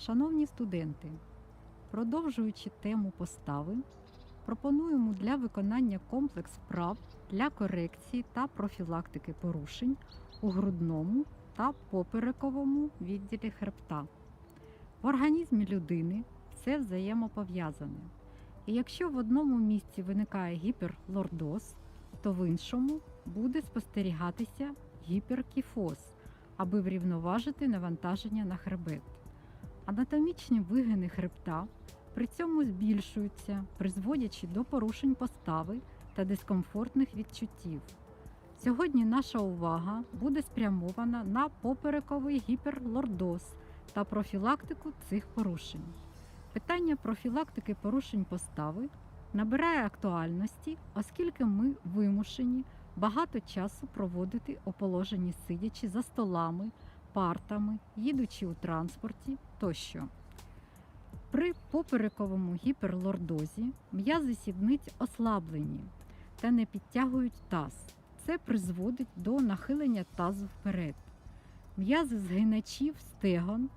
Шановні студенти, продовжуючи тему постави, пропонуємо для виконання комплекс вправ для корекції та профілактики порушень у грудному та поперековому відділі хребта. В організмі людини все взаємопов'язане. І якщо в одному місці виникає гіперлордоз, то в іншому буде спостерігатися гіперкіфоз, аби врівноважити навантаження на хребет. Анатомічні вигини хребта при цьому збільшуються, призводячи до порушень постави та дискомфортних відчуттів. Сьогодні наша увага буде спрямована на поперековий гіперлордоз та профілактику цих порушень. Питання профілактики порушень постави набирає актуальності, оскільки ми вимушені багато часу проводити у положенні сидячи за столами, партами, їдучи у транспорті тощо. При поперековому гіперлордозі м'язи сідниць ослаблені та не підтягують таз. Це призводить до нахилення тазу вперед. М'язи згиначів стегон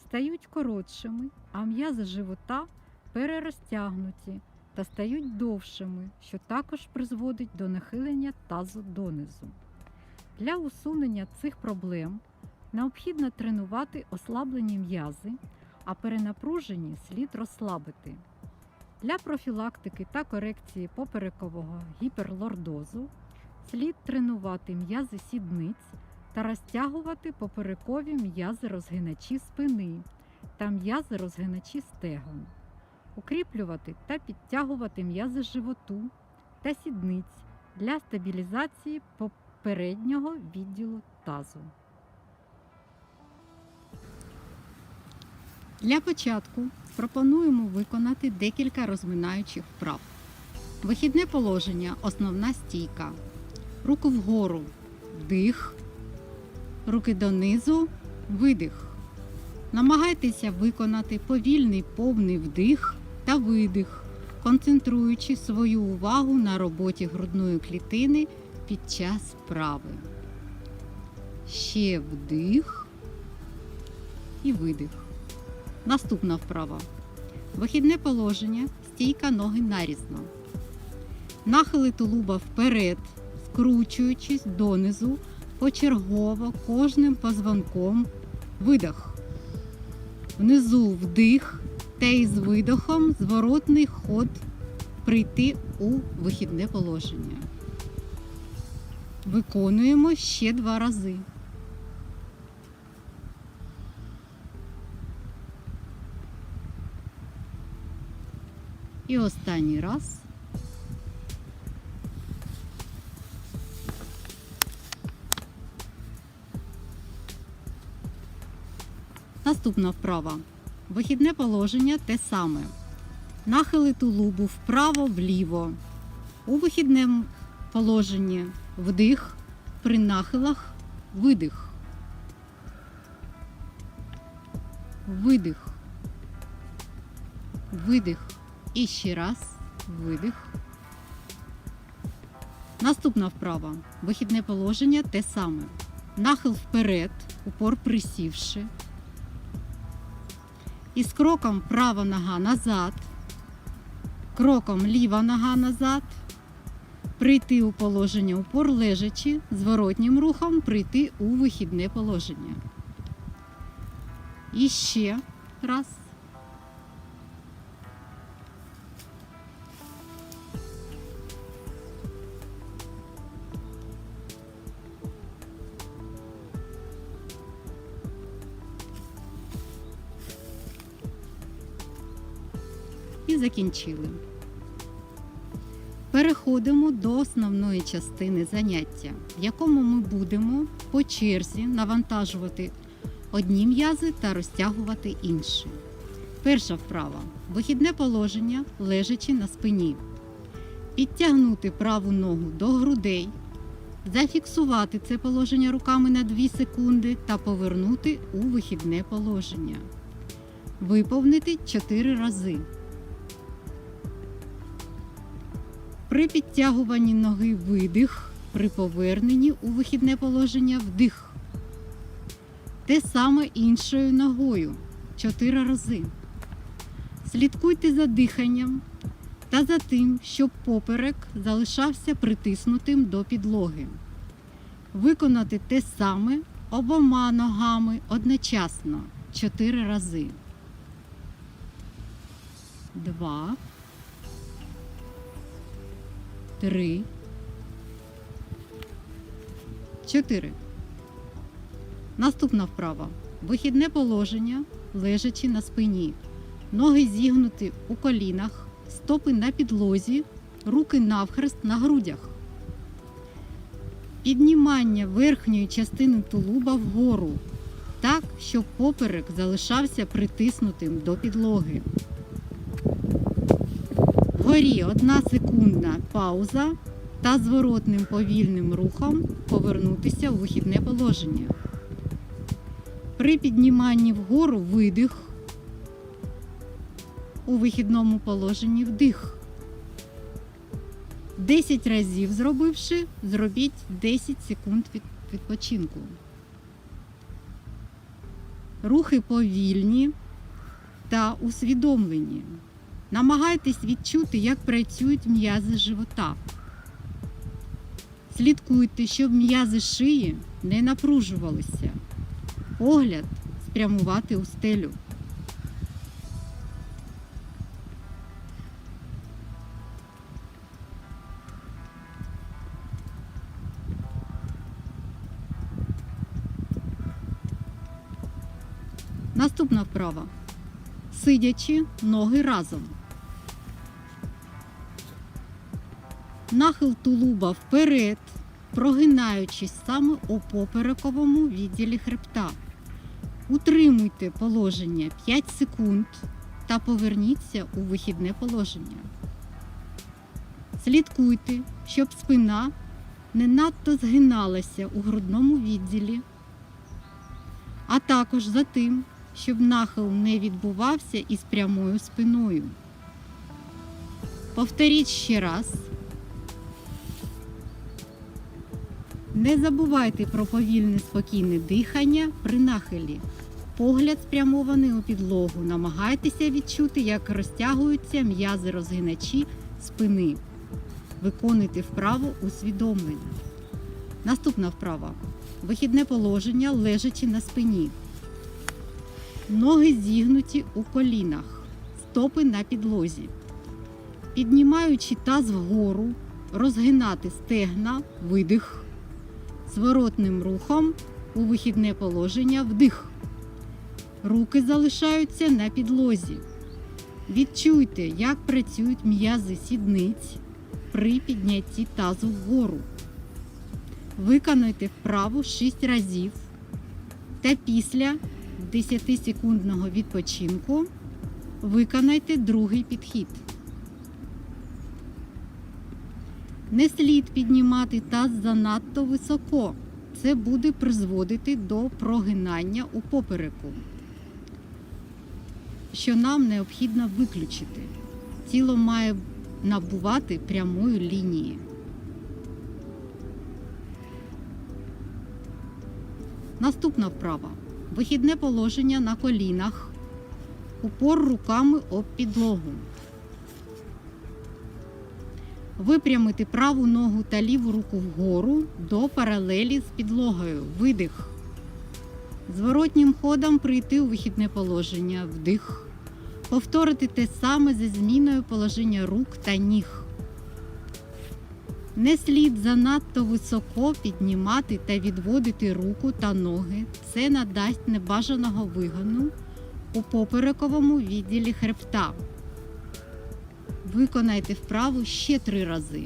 стають коротшими, а м'язи живота перерозтягнуті та стають довшими, що також призводить до нахилення тазу донизу. Для усунення цих проблем необхідно тренувати ослаблені м'язи, а перенапружені слід розслабити. Для профілактики та корекції поперекового гіперлордозу слід тренувати м'язи сідниць та розтягувати поперекові м'язи розгиначі спини та м'язи розгиначі стегон, укріплювати та підтягувати м'язи животу та сідниць для стабілізації попереднього відділу тазу. Для початку пропонуємо виконати декілька розминаючих вправ. Вихідне положення основна стійка. Руку вгору вдих, руки донизу видих. Намагайтеся виконати повільний повний вдих та видих, концентруючи свою увагу на роботі грудної клітини під час вправи. Ще вдих і видих. Наступна вправа. Вихідне положення, стійка ноги нарізно. Нахили тулуба вперед, скручуючись донизу, почергово кожним позвонком видих. Внизу вдих та із видохом зворотний ход прийти у вихідне положення. Виконуємо ще два рази. І останній раз. Наступна вправа. Вихідне положення те саме. Нахили тулубу вправо-вліво. У вихідному положенні вдих, при нахилах видих. Видих. Видих. І ще раз видих. Наступна вправа. Вихідне положення те саме. Нахил вперед, упор присівши. І з кроком права нога назад, кроком ліва нога назад, прийти у положення упор лежачи, зворотнім рухом прийти у вихідне положення. І ще раз. І закінчили. Переходимо до основної частини заняття, в якому ми будемо по черзі навантажувати одні м'язи та розтягувати інші. Перша вправа вихідне положення лежачи на спині. Підтягнути праву ногу до грудей, зафіксувати це положення руками на 2 секунди та повернути у вихідне положення. Виповнити 4 рази. При підтягуванні ноги видих, при поверненні у вихідне положення вдих. Те саме іншою ногою. 4 рази. Слідкуйте за диханням та за тим, щоб поперек залишався притиснутим до підлоги. Виконати те саме обома ногами одночасно 4 рази. Два. Три. Чотири. Наступна вправа. Вихідне положення, лежачи на спині. Ноги зігнуті у колінах, стопи на підлозі, руки навхрест на грудях. Піднімання верхньої частини тулуба вгору, так, щоб поперек залишався притиснутим до підлоги. Вгорі одна секундна пауза та зворотним повільним рухом повернутися у вихідне положення. При підніманні вгору видих, у вихідному положенні вдих. 10 разів зробивши, зробіть 10 секунд відпочинку. Рухи повільні та усвідомлені. Намагайтесь відчути, як працюють м'язи живота. Слідкуйте, щоб м'язи шиї не напружувалися. Погляд спрямувати у стелю. Наступна вправа. Сидячи ноги разом. Нахил тулуба вперед, прогинаючись саме у поперековому відділі хребта. Утримуйте положення 5 секунд та поверніться у вихідне положення. Слідкуйте, щоб спина не надто згиналася у грудному відділі, а також за тим, щоб нахил не відбувався із прямою спиною. Повторіть ще раз. Не забувайте про повільне спокійне дихання при нахилі. Погляд спрямований у підлогу. Намагайтеся відчути, як розтягуються м'язи розгиначі спини. Виконуйте вправу усвідомлено. Наступна вправа. Вихідне положення лежачи на спині. Ноги зігнуті у колінах, стопи на підлозі. Піднімаючи таз вгору, розгинати стегна, видих. Зворотним рухом у вихідне положення вдих. Руки залишаються на підлозі. Відчуйте, як працюють м'язи сідниць при піднятті тазу вгору. Виконуйте вправу 6 разів та після 10-секундного відпочинку виконайте другий підхід. Не слід піднімати таз занадто високо. Це буде призводити до прогинання у попереку, що нам необхідно виключити. Тіло має набувати прямої лінії. Наступна вправа. Вихідне положення на колінах. Упор руками об підлогу. Випрямити праву ногу та ліву руку вгору до паралелі з підлогою. Видих. Зворотнім ходом прийти у вихідне положення. Вдих. Повторити те саме зі зміною положення рук та ніг. Не слід занадто високо піднімати та відводити руку та ноги. Це надасть небажаного вигону у поперековому відділі хребта. Виконайте вправу ще три рази.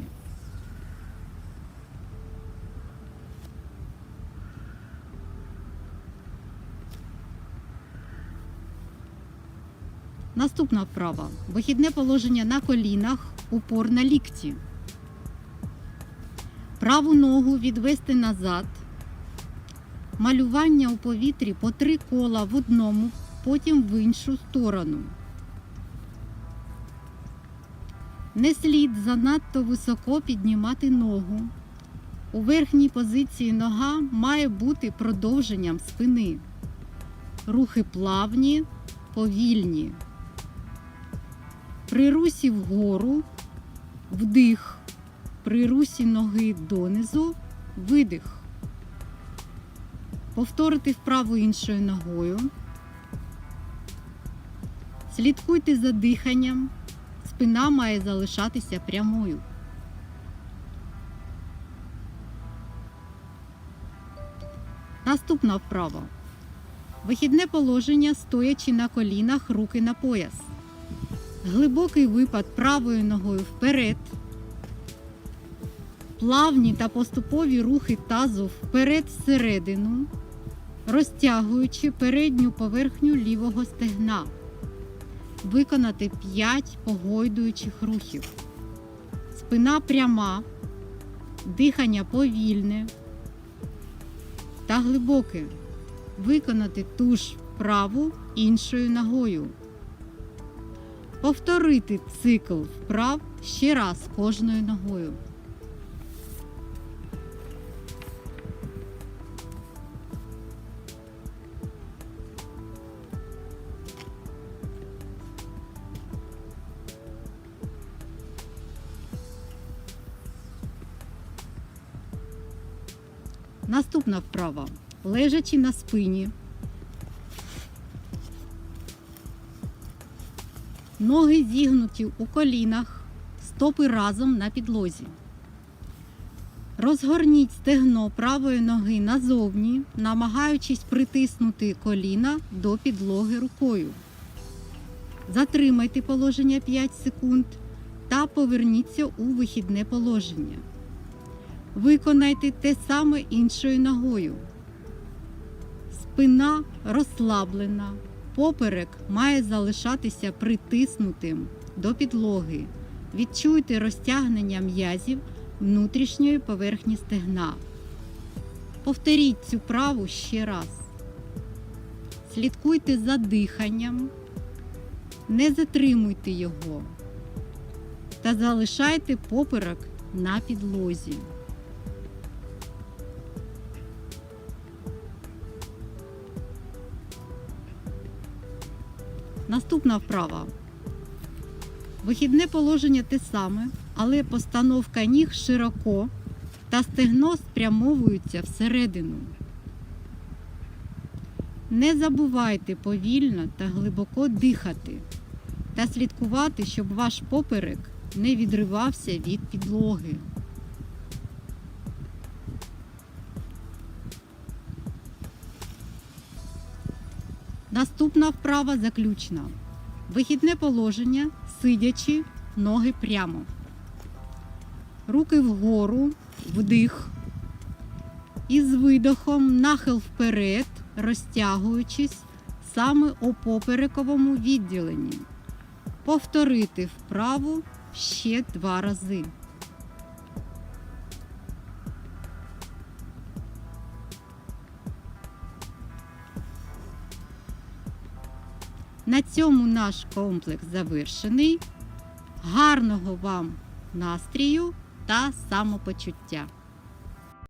Наступна вправа. Вихідне положення на колінах, упор на лікті. Праву ногу відвести назад. Малювання у повітрі по три кола в одному, потім в іншу сторону. Не слід занадто високо піднімати ногу. У верхній позиції нога має бути продовженням спини. Рухи плавні повільні. При русі вгору вдих. При русі ноги донизу видих. Повторити вправу іншою ногою. Слідкуйте за диханням. Спина має залишатися прямою. Наступна вправа. Вихідне положення стоячи на колінах, руки на пояс. Глибокий випад правою ногою вперед. Плавні та поступові рухи тазу вперед всередину, розтягуючи передню поверхню лівого стегна. Виконати 5 погойдуючих рухів. Спина пряма, дихання повільне та глибоке. Виконати ту ж вправу іншою ногою. Повторити цикл вправ ще раз кожною ногою. Наступна вправа. Лежачи на спині. Ноги зігнуті у колінах, стопи разом на підлозі. Розгорніть стегно правої ноги назовні, намагаючись притиснути коліна до підлоги рукою. Затримайте положення 5 секунд та поверніться у вихідне положення. Виконайте те саме іншою ногою. Спина розслаблена, поперек має залишатися притиснутим до підлоги. Відчуйте розтягнення м'язів внутрішньої поверхні стегна. Повторіть цю праву ще раз. Слідкуйте за диханням, не затримуйте його та залишайте поперек на підлозі. Наступна вправа. Вихідне положення те саме, але постановка ніг широко та стегно спрямовуються всередину. Не забувайте повільно та глибоко дихати та слідкувати, щоб ваш поперек не відривався від підлоги. Наступна вправа заключна. Вихідне положення, сидячи, ноги прямо. Руки вгору, вдих. І з видохом нахил вперед, розтягуючись саме у поперековому відділенні. Повторити вправу ще два рази. На цьому наш комплекс завершений. Гарного вам настрію та самопочуття!